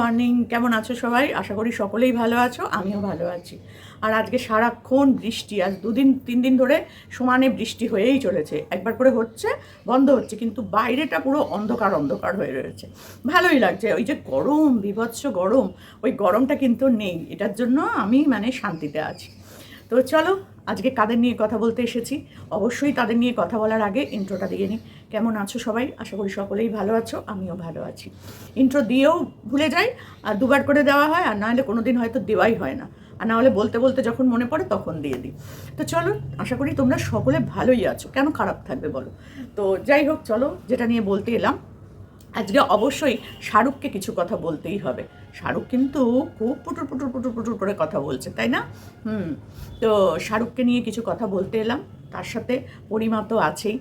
Morning, কেমন আছো সবাই? আশা করি সকলেই ভালো আছো, আমিও ভালো আছি। আর আজকে সারাক্ষণ বৃষ্টি, আজ দুদিন, তিন দিন ধরে সমানে বৃষ্টি হয়েই চলেছে। একবার করে হচ্ছে, বন্ধ হচ্ছে, কিন্তু বাইরেটা পুরো অন্ধকার অন্ধকার হয়ে রয়েছে। ভালোই লাগছে, ওই যে গরম, বিভৎস গরম, ওই গরমটা কিন্তু নেই। এটার জন্য আমি মানে শান্তিতে আছি। তো চলো, আজকে কাদের নিয়ে কথা বলতে এসেছি? অবশ্যই তাদের নিয়ে কথা বলার আগে ইন্ট্রোটা দিয়ে নিই কেমন আছো সবাই? আশা করি সকলেই ভালো আছো, আমিও ভালো আছি। ইন্ট্রো দিয়েও ভুলে যাই, আর দুবার করে দেওয়া হয়, আর নাহলে কোনো দিন হয়তো দেওয়াই হয় না। আর নাহলে বলতে বলতে যখন মনে পড়ে তখন দিয়ে দিই। তো চলো, আশা করি তোমরা সকলে ভালোই আছো। কেন খারাপ থাকবে বলো? তো যাই হোক, চলো, যেটা নিয়ে বলতে এলাম আজকে অবশ্যই শাহরুখকে কিছু কথা বলতেই হবে। শাহরুখ কিন্তু খুব পুটুর পুটুর পুটুর পুটুর করে কথা বলছে, তাই না? হুম, তো শাহরুখকে নিয়ে কিছু কথা বলতে এলাম। তার সাথে পরিমা তো আছেই।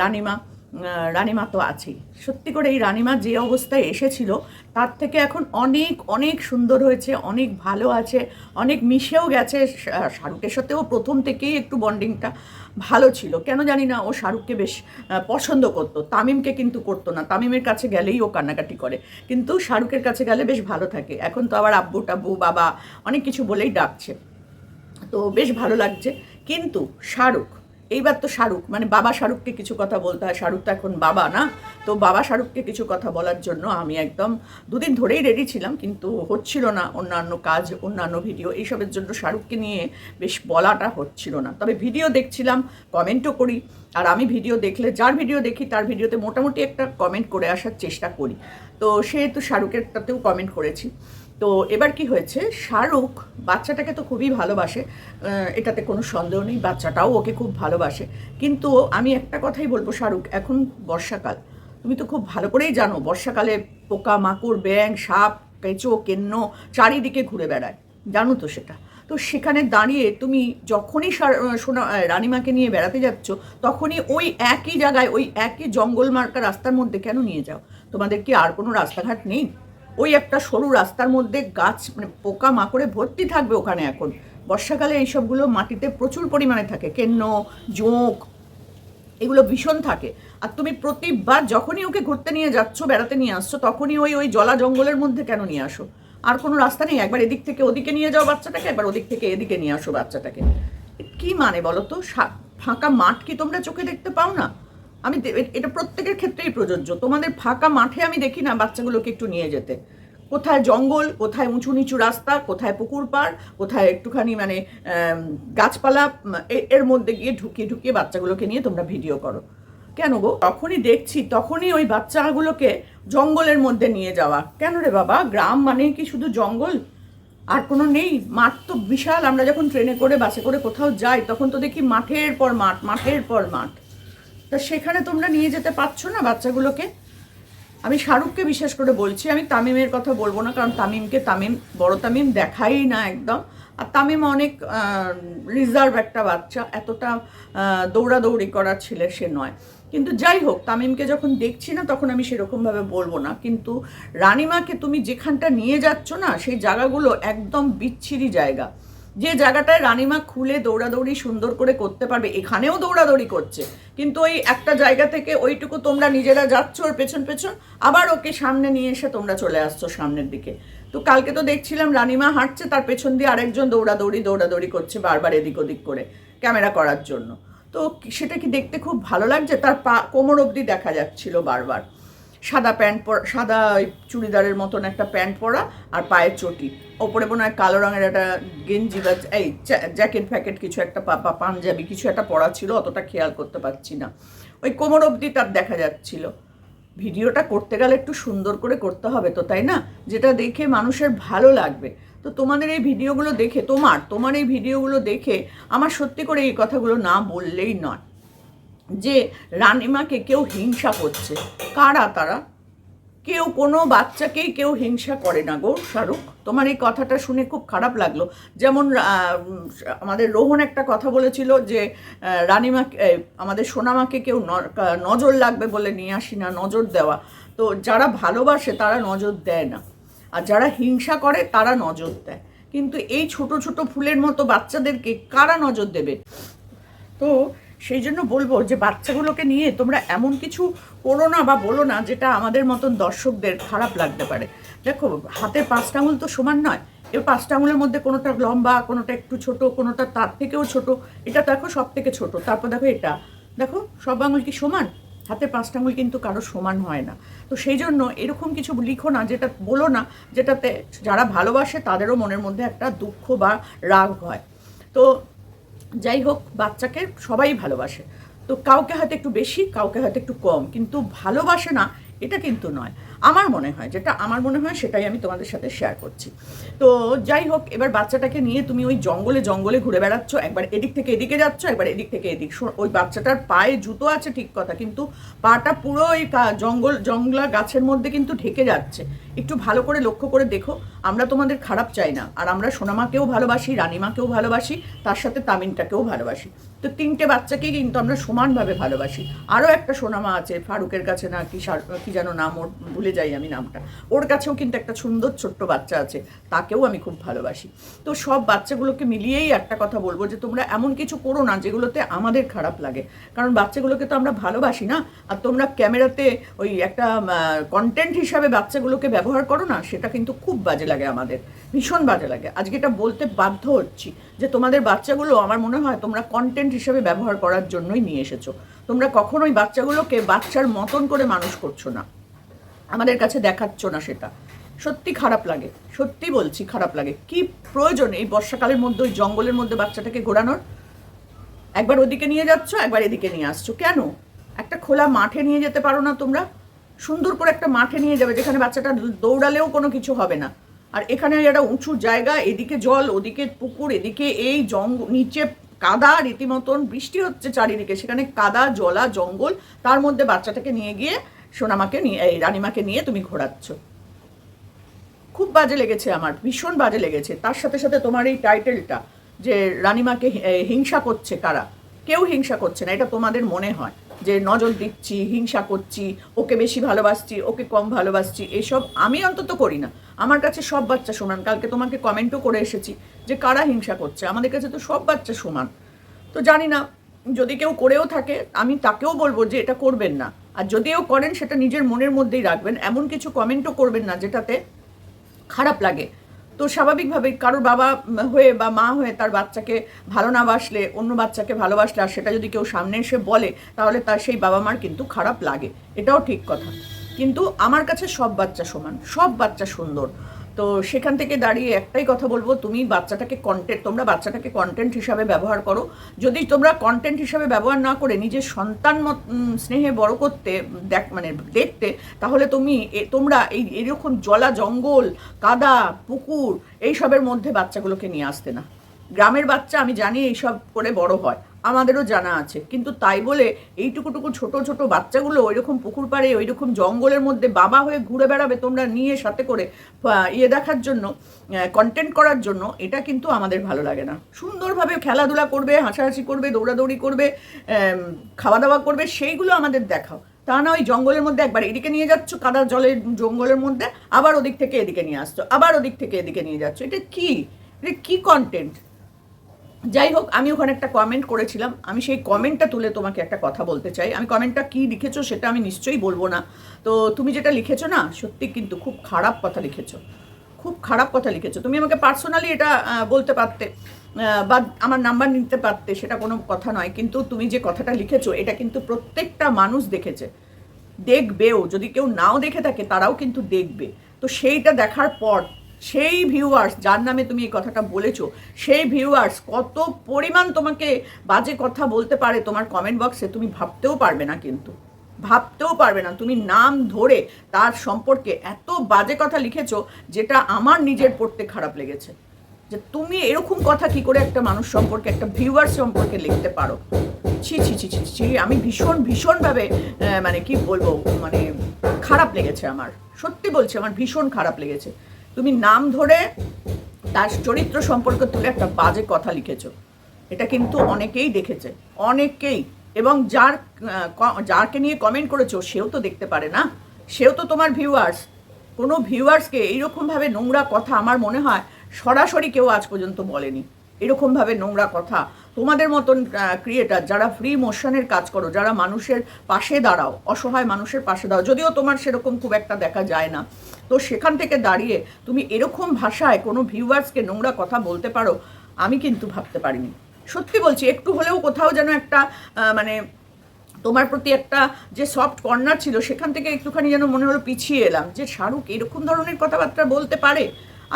রানিমা রানিমা তো আছেই। সত্যি করে এই রানিমা যে অবস্থায় এসেছিল, তার থেকে এখন অনেক অনেক সুন্দর হয়েছে, অনেক ভালো আছে, অনেক মিশেও গেছে। শাহরুখের সাথেও প্রথম থেকেই একটু বন্ডিংটা ভালো ছিল। কেন জানি না ও শাহরুখকে বেশ পছন্দ করতো। তামিমকে কিন্তু করতো না। তামিমের কাছে গেলেই ও কান্নাকাটি করে। কিন্তু শাহরুখের কাছে গেলে বেশ ভালো থাকে। এখন তো আবার আব্বু টাব্বু, বাবা অনেক কিছু বলেই ডাকছে। তো বেশ ভালো লাগছে। কিন্তু শাহরুখ এইবার তো শাহরুখ মানে বাবা শাহরুখকে কিছু কথা বলতে হয়, শাহরুখ তো এখন বাবা না। তো বাবা শাহরুখকে কিছু কথা বলার জন্য আমি একদম দুদিন ধরেই রেডি ছিলাম, কিন্তু হচ্ছিল না অন্যান্য কাজ, অন্যান্য ভিডিও এইসবের জন্য শাহরুখকে নিয়ে বেশ বলাটা হচ্ছিল না। তবে ভিডিও দেখছিলাম কমেন্টও করি, আর আমি ভিডিও দেখলে, যার ভিডিও দেখি তার ভিডিওতে মোটামুটি একটা কমেন্ট করে আসার চেষ্টা করি। তো সেহেতু শাহরুখেরটাতেও কমেন্ট করেছি। তো এবার কি হয়েছে? শাহরুখ বাচ্চাটাকে তো খুবই ভালোবাসে। এটাতে কোনো সন্দেহ নেই, বাচ্চাটাও ওকে খুব ভালোবাসে। কিন্তু আমি একটা কথাই বলব শাহরুখ, এখন বর্ষাকাল। তুমি তো খুব ভালো করেই জানো, বর্ষাকালে পোকা মাকড় ব্যাং সাপ, কেঁচো, কেন্ন চারিদিকে ঘুরে বেড়ায়। জানো তো সেটা। তো সেখানে দাঁড়িয়ে তুমি যখনই সোনা রানীমাকে নিয়ে বেড়াতে যাচ্ছ, তখনই ওই একই জায়গায়, ওই একই জঙ্গল মার্কা রাস্তার মধ্যে কেন নিয়ে যাও? তোমাদের কি আর কোনো রাস্তাঘাট নেই? ওই একটা সরু রাস্তার মধ্যে গাছ মানে পোকা মাকড়ে ভর্তি থাকবে ওখানে এখন। বর্ষাকালে এইসবগুলো মাটিতে প্রচুর পরিমাণে থাকে, কেন্ন, জোঁক, এগুলো ভীষণ থাকে। আর তুমি প্রতিবার যখনই ওকে ঘুরতে নিয়ে যাচ্ছ, বেড়াতে নিয়ে আসছো, তখনই ওই ওই জলা জঙ্গলের মধ্যে কেন নিয়ে আসো? আর কোনো রাস্তা নেই, একবার এদিক থেকে ওদিকে নিয়ে যাও বাচ্চাটাকে, একবার ওদিক থেকে এদিকে নিয়ে আসো বাচ্চাটাকে। কি মানে বলো তো? ফাঁকা মাঠ কি তোমরা চোখে দেখতে পাও না? আমি এটা প্রত্যেকের ক্ষেত্রেই প্রযোজ্য। তোমাদের ফাঁকা মাঠে আমি দেখি না বাচ্চাগুলোকে একটু নিয়ে যেতে। কোথায় জঙ্গল, কোথায় উঁচু নিচু রাস্তা, কোথায় পুকুর পাড়, কোথায় একটুখানি মানে গাছপালা এর মধ্যে গিয়ে ঢুকিয়ে ঢুকিয়ে বাচ্চাগুলোকে নিয়ে তোমরা ভিডিও করো। কেন গো? তখনই দেখছি, তখনই ওই বাচ্চাগুলোকে জঙ্গলের মধ্যে নিয়ে যাওয়া। কেন রে বাবা? গ্রাম মানে কি শুধু জঙ্গল? আর কোনো নেই। মাঠ তো বিশাল। আমরা যখন ট্রেনে করে, বাসে করে কোথাও যাই, তখন তো দেখি মাঠের পর মাঠ, মাঠের পর মাঠ। তা সেখানে তোমরা নিয়ে যেতে পারছ না বাচ্চাগুলোকে? আমি শাহরুখকে বিশেষ করে বলছি, আমি তামিমের কথা বলব না, কারণ তামিমকে তামিম, বড় তামিম দেখাই না একদম। আর তামিম অনেক রিজার্ভ একটা বাচ্চা, এতটা দৌড়াদৌড়ি করার ছেলে সে নয়। কিন্তু যাই হোক, তামিমকে যখন দেখছি না, তখন আমি সেরকমভাবে বলব না। কিন্তু রানিমাকে তুমি যেখানটা নিয়ে যাচ্ছ না, সেই জায়গাগুলো একদম বিচ্ছিরি জায়গা। যে জায়গাটায় রানিমা খুলে দৌড়াদৌড়ি সুন্দর করে করতে পারবে, এখানেও দৌড়াদৌড়ি করছে। কিন্তু ওই একটা জায়গা থেকে ওইটুকু তোমরা নিজেরা যাচ্ছ ওর পেছন পেছন, আবার ওকে সামনে নিয়ে এসে তোমরা চলে আসছো সামনের দিকে। তো কালকে তো দেখছিলাম রানিমা হাঁটছে, তার পেছন দিয়ে আরেকজন দৌড়াদৌড়ি দৌড়াদৌড়ি করছে বারবার এদিক ওদিক করে ক্যামেরা করার জন্য। তো সেটা কি দেখতে খুব ভালো লাগছে? তার পা কোমর অবধি দেখা যাচ্ছিল বারবার। সাদা প্যান্ট পরা, সাদা ওই চুড়িদারের মতন একটা প্যান্ট পরা আর পায়ের চটি। ওপরে মনে হয় কালো রঙের একটা গেঞ্জি বা এই জ্যা- জ্যাকেট ফ্যাকেট কিছু একটা পা- পাঞ্জাবি কিছু একটা পরা ছিল, অতটা খেয়াল করতে পারছি না। ওই কোমর অবধি তার দেখা যাচ্ছিল। ভিডিওটা করতে গেলে একটু সুন্দর করে করতে হবে তো, তাই না? যেটা দেখে মানুষের ভালো লাগবে। তো তোমাদের এই ভিডিওগুলো দেখে, তোমার তোমার এই ভিডিওগুলো দেখে আমার সত্যি করে এই কথাগুলো না বললেই নয়। যে রানিমাকে কেউ হিংসা করছে। কারা তারা? কেউ কোনো বাচ্চাকেই কেউ হিংসা করে না গো শাহরুখ। তোমার এই কথাটা শুনে খুব খারাপ লাগল। যেমন আমাদের রোহন একটা কথা বলেছিল যে আহ, রানিমা আমাদের সোনামাকে কেউ নজর লাগবে বলে নিয়ে আসি না নজর দেওয়া। তো যারা ভালোবাসে তারা নজর দেয় না। আর যারা হিংসা করে তারা নজর দেয়। কিন্তু এই ছোট ছোট ফুলের মতো বাচ্চাদেরকে কারা নজর দেবে? তো সেই জন্য বলব যে বাচ্চাগুলোকে নিয়ে তোমরা এমন কিছু করো না বা বলো না যেটা আমাদের মতন দর্শকদের খারাপ লাগতে পারে। দেখো হাতের পাঁচটা আঙুল তো সমান নয়। এবার পাঁচটা আঙুলের মধ্যে কোনোটা লম্বা, কোনোটা একটু ছোট, কোনোটা তার থেকেও ছোট। এটা দেখো সব থেকে ছোট। তারপর দেখো এটা। দেখো, সব আঙুল কি সমান? হাতে পাঁচটা আঙুল কিন্তু কারও সমান হয় না। তো সেই জন্য এরকম কিছু লিখো না যেটা বলো না, যেটাতে যারা ভালোবাসে তাদেরও মনের মধ্যে একটা দুঃখ বা রাগ হয়। তো যাই হোক, বাচ্চাকে সবাই ভালোবাসে। তো কাউকে হয়তো একটু বেশি, কাউকে হয়তো একটু কম, কিন্তু ভালোবাসে না, এটা কিন্তু নয়। আমার মনে হয়, যেটা আমার মনে হয় সেটাই আমি তোমাদের সাথে শেয়ার করছি। তো যাই হোক, এবার বাচ্চাটাকে নিয়ে তুমি ওই জঙ্গলে জঙ্গলে ঘুরে বেড়াচ্ছ, একবার এদিক থেকে এদিকে যাচ্ছ, একবার এদিক থেকে এদিক। ওই বাচ্চাটার পায়ে জুতো আছে ঠিক কথা, কিন্তু পাটা পুরো ওই জঙ্গল জঙ্গলা গাছের মধ্যে কিন্তু ঢেকে যাচ্ছে। একটু ভালো করে লক্ষ্য করে দেখো, আমরা তোমাদের খারাপ চাই না, আর আমরা সোনামাকেও ভালোবাসি, রানিমাকেও ভালোবাসি, তার সাথে তামিনটাকেও ভালোবাসি। তো তিনটে বাচ্চাকেই কিন্তু আমরা সমানভাবে ভালোবাসি। আরও একটা সোনামা আছে, ফারুকের কাছে না, কি কি যেন নাম ওর ভুলে যাই আমি নামটা। ওর কাছেও কিন্তু একটা সুন্দর ছোট্ট বাচ্চা আছে, তাকেও আমি খুব ভালোবাসি। তো সব বাচ্চাগুলোকে মিলিয়েই একটা কথা বলব যে, তোমরা এমন কিছু করো না যেগুলোতে আমাদের খারাপ লাগে। কারণ বাচ্চাগুলোকে তো আমরা ভালোবাসি না, আর তোমরা ক্যামেরাতে ওই একটা কন্টেন্ট হিসাবে বাচ্চাগুলোকে ব্যবহার করো না, সেটা কিন্তু খুব বাজে লাগে আমাদের, ভীষণ বাজে লাগে। আজকে এটা বলতে বাধ্য হচ্ছি যে, তোমাদের বাচ্চাগুলো আমার মনে হয় তোমরা কন্টেন্ট হিসাবে ব্যবহার করার জন্যই নিয়ে এসেছ। তোমরা কখনোই বাচ্চাগুলোকে বাচ্চার মতন করে মানুষ করছ না। আমাদের কাছে দেখাচ্ছ না সেটা। সত্যি খারাপ লাগে, সত্যি বলছি খারাপ লাগে। কি প্রয়োজন এই বর্ষাকালের মধ্যে, ওই জঙ্গলের মধ্যে বাচ্চাটাকে ঘোরানোর? একবার ওদিকে নিয়ে যাচ্ছ, একবার এদিকে নিয়ে আসছো। কেন? একটা খোলা মাঠে নিয়ে যেতে পারো না তোমরা? সুন্দর করে একটা মাঠে নিয়ে যাবে, যেখানে বাচ্চাটা দৌড়ালেও কোনো কিছু হবে না। আর এখানে একটা উঁচু জায়গা, এদিকে জল, ওদিকে পুকুর, এদিকে এই জঙ্গ, নিচে কাদা, রীতিমতন বৃষ্টি হচ্ছে চারিদিকে। সেখানে কাদা, জলা, জঙ্গল, তার মধ্যে বাচ্চাটাকে নিয়ে গিয়ে সোনামাকে নিয়ে, এই রানিমাকে নিয়ে তুমি ঘোরাচ্ছ। খুব বাজে লেগেছে আমার, ভীষণ বাজে লেগেছে। তার সাথে সাথে তোমার এই টাইটেলটা যে রানিমাকে হিংসা করছে কারা? কেউ হিংসা করছে না, এটা তোমাদের মনে হয়। যে নজর দিচ্ছি, হিংসা করছি, ওকে বেশি ভালোবাসছি, ওকে কম ভালোবাসছি, এসব আমি অন্তত করি না। আমার কাছে সব বাচ্চা সমান। কালকে তোমাকে কমেন্টও করে এসেছি যে কারা হিংসা করছে। আমাদের কাছে তো সব বাচ্চা সমান। তো জানি না, যদি কেউ করেও থাকে, আমি তাকেও বলব যে এটা করবেন না। আর যদিও করেন, সেটা নিজের মনের মধ্যেই রাখবেন। এমন কিছু কমেন্টও করবেন না, যেটাতে খারাপ লাগে। তো স্বাভাবিকভাবে কারোর বাবা হয়ে বা মা হয়ে তার বাচ্চাকে ভালো না বাসলে, অন্য বাচ্চাকে ভালোবাসলে, আর সেটা যদি কেউ সামনে এসে বলে, তাহলে তার সেই বাবা মার কিন্তু খারাপ লাগে। এটাও ঠিক কথা। কিন্তু আমার কাছে সব বাচ্চা সমান, সব বাচ্চা সুন্দর। তো সেখান থেকে দাঁড়িয়ে একটাই কথা বলব, তুমি বাচ্চাটাকে কন্টেন্ট তোমরা বাচ্চাটাকে কন্টেন্ট হিসাবে ব্যবহার করো। যদি তোমরা কন্টেন্ট হিসাবে ব্যবহার না করে নিজের সন্তান মত স্নেহে বড় করতে, দেখ মানে দেখতে, তাহলে তুমি তোমরা এই, এরকম জলা জঙ্গল, কাদা, পুকুর, এইসবের মধ্যে বাচ্চাগুলোকে নিয়ে আসতে না। গ্রামের বাচ্চা আমি জানি এইসব করে বড় হয়। আমাদেরও জানা আছে। কিন্তু তাই বলে এইটুকুটুকু ছোট ছোট বাচ্চাগুলো ওইরকম পুকুর পাড়ে, ওইরকম জঙ্গলের মধ্যে বাবা হয়ে ঘুরে বেড়াবে তোমরা নিয়ে সাথে করে ইয়ে দেখার জন্য কন্টেন্ট করার জন্য, এটা কিন্তু আমাদের ভালো লাগে না। সুন্দরভাবে খেলাধুলা করবে, হাসাহাসি করবে, দৌড়াদৌড়ি করবে খাওয়া দাওয়া করবে, সেইগুলো আমাদের দেখাও। তা না ওই জঙ্গলের মধ্যে একবার এদিকে নিয়ে যাচ্ছ, কাদা জলের জঙ্গলের মধ্যে, আবার ওদিক থেকে এদিকে নিয়ে আসছো, আবার ওদিক থেকে এদিকে নিয়ে যাচ্ছ। এটা কি? এটা কি কন্টেন্ট যাই হোক, আমি ওখানে একটা কমেন্ট করেছিলাম। আমি সেই কমেন্টটা তুলে তোমাকে একটা কথা বলতে চাই। আমি কমেন্টটা কি লিখেছো সেটা আমি নিশ্চয়ই বলব না। তো তুমি যেটা লিখেছো না, সত্যি কিন্তু খুব খারাপ কথা লিখেছো। খুব খারাপ কথা লিখেছো। তুমি আমাকে পার্সোনালি এটা বলতে পারতে বা আমার নাম্বার নিতে পারতে, সেটা কোনো কথা নয়। কিন্তু তুমি যে কথাটা লিখেছো, এটা কিন্তু প্রত্যেকটা মানুষ দেখেছে। দেখবেও, যদি কেউ নাও দেখে থাকে, তারাও কিন্তু দেখবে। তো সেইটা দেখার পর সেই ভিউয়ার্স যার নামে তুমি এই কথাটা বলেছ, সেই ভিউয়ার্স কত পরিমাণ তোমাকে বাজে কথা বলতে পারে তোমার কমেন্ট বক্সে তুমি ভাবতেও পারবে না কিন্তু। ভাবতেও পারবে না। তুমি নাম ধরে তার সম্পর্কে এত বাজে কথা লিখেছো, যেটা আমার নিজের পড়তে খারাপ লেগেছে। যে তুমি এরকম কথা কি করে একটা মানুষ সম্পর্কে, একটা ভিউয়ার সম্পর্কে লিখতে পারো? ছি ছি ছি ছি ছি আমি ভীষণ, ভীষণভাবে মানে কি বলব মানে খারাপ লেগেছে আমার। সত্যি বলছি, আমার ভীষণ খারাপ লেগেছে। তুমি নাম ধরে তার চরিত্র সম্পর্কে তুলে একটা বাজে কথা লিখেছো। এটা কিন্তু অনেকেই দেখেছে অনেকেই এবং যার আহ, ক- যাকে নিয়ে কমেন্ট করেছ সেও তো দেখতে পারে না। সেও তো তোমার ভিউয়ার্স কোনো ভিউয়ার্সকে এইরকমভাবে নোংরা কথা আমার মনে হয় সরাসরি কেউ আজ পর্যন্ত বলেনি। এরকমভাবে নোংরা কথা তোমাদের মতন ক্রিয়েটার যারা ফ্রি মোশনের কাজ করো, যারা মানুষের পাশে দাঁড়াও, অসহায় মানুষের পাশে দাঁড়াও, যদিও তোমার সেরকম খুব একটা দেখা যায় না, তো সেখান থেকে দাঁড়িয়ে তুমি এরকম ভাষায় কোনো ভিউয়ার্সকে নোংরা কথা বলতে পারো, আমি কিন্তু ভাবতে পারিনি। সত্যি বলছি, একটু হলেও কোথাও যেন একটা মানে তোমার প্রতি একটা যে সফট কর্নার ছিল, সেখান থেকে একটুখানি যেন মনে হলো পিছিয়ে এলাম, যে শাহরুখ এরকম ধরনের কথাবার্তা বলতে পারে?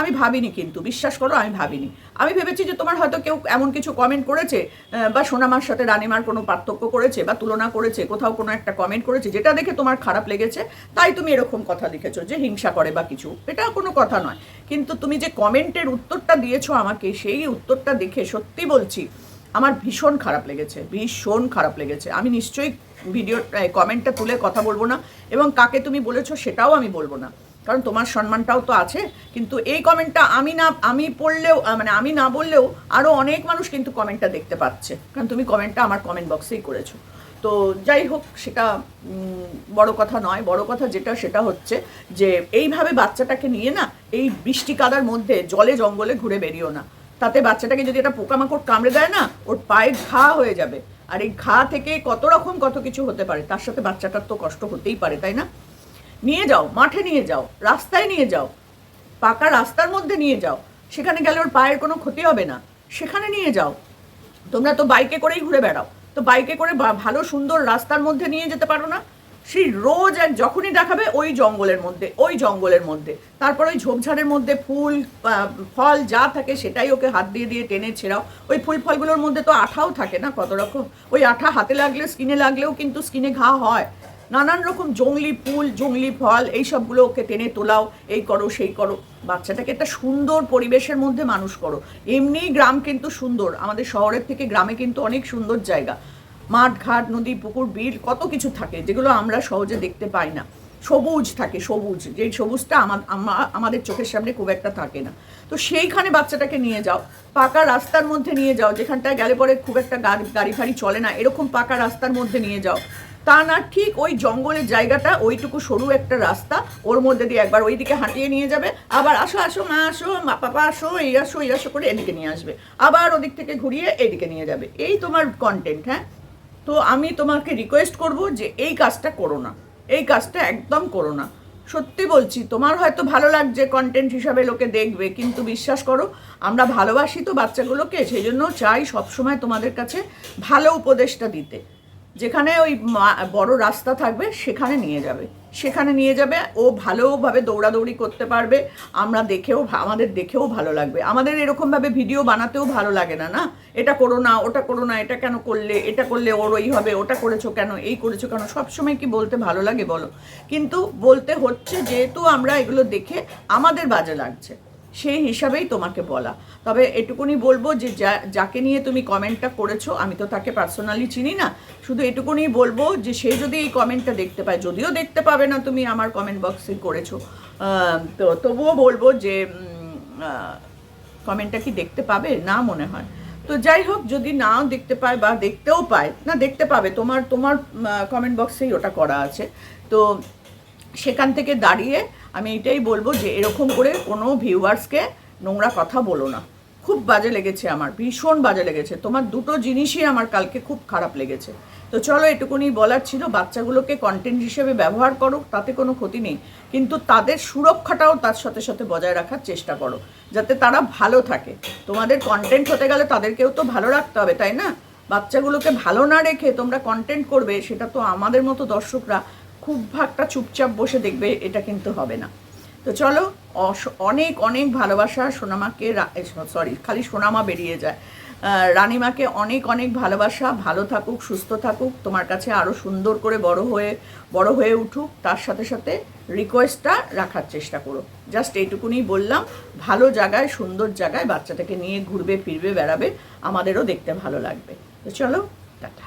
আমি ভাবিনি কিন্তু, বিশ্বাস করো আমি ভাবিনি। আমি ভেবেছি যে তোমার হয়তো কেউ এমন কিছু কমেন্ট করেছে বা সোনামার সাথে রানিমার কোনো পার্থক্য করেছে, বা তুলনা করেছে, কোথাও কোনো একটা কমেন্ট করেছে, যেটা দেখে তোমার খারাপ লেগেছে, তাই তুমি এরকম কথা লিখেছো যে হিংসা করে বা কিছু। এটা কোনো কথা নয়। কিন্তু তুমি যে কমেন্টের উত্তরটা দিয়েছ আমাকে, সেই উত্তরটা দেখে সত্যি বলছি, আমার ভীষণ খারাপ লেগেছে, ভীষণ খারাপ লেগেছে। আমি নিশ্চয়ই ভিডিও কমেন্টটা তুলে কথা বলব না, এবং কাকে তুমি বলেছ সেটাও আমি বলব না। কারণ তোমার সম্মানটাও তো আছে, কিন্তু এই কমেন্টটা আমি না, আমি পড়লেও মানে আমি না বললেও আরও অনেক মানুষ কিন্তু কমেন্টটা দেখতে পাচ্ছে। কারণ তুমি কমেন্টটা আমার কমেন্ট বক্সেই করেছ। তো যাই হোক, সেটা বড় কথা নয়। বড় কথা যেটা, সেটা হচ্ছে যে এইভাবে বাচ্চাটাকে নিয়ে না, এই বৃষ্টি কাদার মধ্যে জলে জঙ্গলে ঘুরে বেরিও না। তাতে বাচ্চাটাকে যদি একটা পোকামাকড় কামড়ে দেয় না, ওর পায়ে ঘা হয়ে যাবে। আর এই ঘা থেকে কত রকম কত কিছু হতে পারে, তার সাথে বাচ্চাটার তো কষ্ট হতেই পারে, তাই না? নিয়ে যাও, মাঠে নিয়ে যাও, রাস্তায় নিয়ে যাও, পাকা রাস্তার মধ্যে নিয়ে যাও, সেখানে গেলে ওর পায়ের কোনো ক্ষতি হবে না, সেখানে নিয়ে যাও। তোমরা তো বাইকে করেই ঘুরে বেড়াও, তো বাইকে করে ভালো সুন্দর রাস্তার মধ্যে নিয়ে যেতে পারো না? সেই রোজ এক যখনই দেখাবে ওই জঙ্গলের মধ্যে, ওই জঙ্গলের মধ্যে। তারপর ওই ঝোপঝাড়ের মধ্যে ফুল ফল যা থাকে সেটাই ওকে হাত দিয়ে দিয়ে টেনে ছেড়াও। ওই ফুল ফলগুলোর মধ্যে তো আঠাও থাকে না কত রকম? ওই আঠা হাতে লাগলে, স্কিনে লাগলেও কিন্তু স্কিনে ঘা হয়। নানান রকম জংলি ফুল জংলি ফল, এই সবগুলো ওকে টেনে তোলাও, এই করো, সেই করো। বাচ্চাটাকে একটা সুন্দর পরিবেশের মধ্যে মানুষ করো। এমনিই গ্রাম কিন্তু সুন্দর, আমাদের শহরের থেকে গ্রামে কিন্তু অনেক সুন্দর জায়গা। মাঠ ঘাট নদী, পুকুর, বিল, কত কিছু থাকে, যেগুলো আমরা সহজে দেখতে পাই না। সবুজ থাকে, সবুজ। যে সবুজটা আমা- আমা- আমাদের চোখের সামনে খুব একটা থাকে না। তো সেইখানে বাচ্চাটাকে নিয়ে যাও। পাকা রাস্তার মধ্যে নিয়ে যাও, যেখানটায় গেলে পরে খুব একটা গাড়ি গাড়ি ফাড়ি চলে না, এরকম পাকা রাস্তার মধ্যে নিয়ে যাও। তা না, ঠিক ওই জঙ্গলের জায়গাটা, ওইটুকু সরু একটা রাস্তা, ওর মধ্যে দিয়ে একবার ওইদিকে হাঁটিয়ে নিয়ে যাবে। আবার আসো আসো, মা আসো, মা পাপা আসো এই আসো এই আসো করে এদিকে নিয়ে আসবে। আবার ওদিক থেকে ঘুরিয়ে এদিকে নিয়ে যাবে। এই তোমার কন্টেন্ট হ্যাঁ? তো আমি তোমাকে রিকোয়েস্ট করব যে এই কাজটা করো না। এই কাজটা একদম করো না। সত্যি বলছি, তোমার হয়তো ভালো লাগছে কন্টেন্ট হিসাবে লোকে দেখবে, কিন্তু বিশ্বাস করো, আমরা ভালোবাসি তো বাচ্চাগুলোকে, সেই জন্য চাই সবসময় তোমাদের কাছে ভালো উপদেশটা দিতে। যেখানে ওই বড় রাস্তা থাকবে, সেখানে নিয়ে যাবে। সেখানে নিয়ে যাবে, ও ভালোভাবে দৌড়াদৌড়ি করতে পারবে, আমরা দেখেও আমাদের দেখেও ভালো লাগবে। আমাদের এরকমভাবে ভিডিও বানাতেও ভালো লাগে না না? এটা করো না, ওটা করো না, এটা কেন করলে, এটা করলে ওর ওই হবে, ওটা করেছ কেন, এই করেছ কেন? সবসময় কি বলতে ভালো লাগে বলো? কিন্তু বলতে হচ্ছে, যেহেতু আমরা এগুলো দেখে আমাদের বাজে লাগছে। সেই হিসাবেই তোমাকে বলা। তবে এটুকুনি বলব যে যা, যাকে নিয়ে তুমি কমেন্টটা করেছ, আমি তো তাকে পার্সোনালি চিনি না, শুধু এটুকুনি বলব যে সে যদি এই কমেন্টটা দেখতে পায়, যদিও দেখতে পাবে না তুমি আমার কমেন্ট বক্সে করেছ তো তবুও বলব যে কমেন্টটা কি দেখতে পাবে? না মনে হয়। তো যাই হোক, যদি নাও দেখতে পায় বা দেখতেও পায়, না দেখতে পাবে, তোমার তোমার কমেন্ট বক্সেই ওটা করা আছে। তো সেখান থেকে দাঁড়িয়ে আমি এটাই বলব যে এরকম করে কোনো ভিউয়ার্সকে নোংরা কথা বলো না। খুব বাজে লেগেছে আমার, ভীষণ বাজে লেগেছে। তোমার দুটো জিনিসই আমার কালকে খুব খারাপ লেগেছে। তো চলো এটুকুনি বলার ছিল, বাচ্চাগুলোকে কন্টেন্ট হিসেবে ব্যবহার করো, তাতে কোনো ক্ষতি নেই। কিন্তু তাদের সুরক্ষাটাও তার সাথে সাথে বজায় রাখার চেষ্টা করো, যাতে তারা ভালো থাকে। তোমাদের কন্টেন্ট হতে গেলে তাদেরকেও তো ভালো রাখতে হবে, তাই না? বাচ্চাগুলোকে ভালো না রেখে তোমরা কন্টেন্ট করবে, সেটা তো আমাদের মতো দর্শকরা খুব ভাগটা চুপচাপ বসে দেখবে এটা কিন্তু হবে না। তো চলো অনেক অনেক ভালোবাসা সোনামাকে সরি, খালি সোনামা বেরিয়ে যায়। রানিমাকে অনেক অনেক ভালোবাসা, ভালো থাকুক, সুস্থ থাকুক, তোমার কাছে আরও সুন্দর করে বড় হয়ে বড় হয়ে উঠুক, তার সাথে সাথে রিকোয়েস্টটা রাখার চেষ্টা করো। জাস্ট এইটুকুনি বললাম, ভালো জায়গায়, সুন্দর জায়গায় বাচ্চাটাকে নিয়ে ঘুরবে, ফিরবে, বেড়াবে, আমাদেরও দেখতে ভালো লাগবে। তো চলো, টাটা।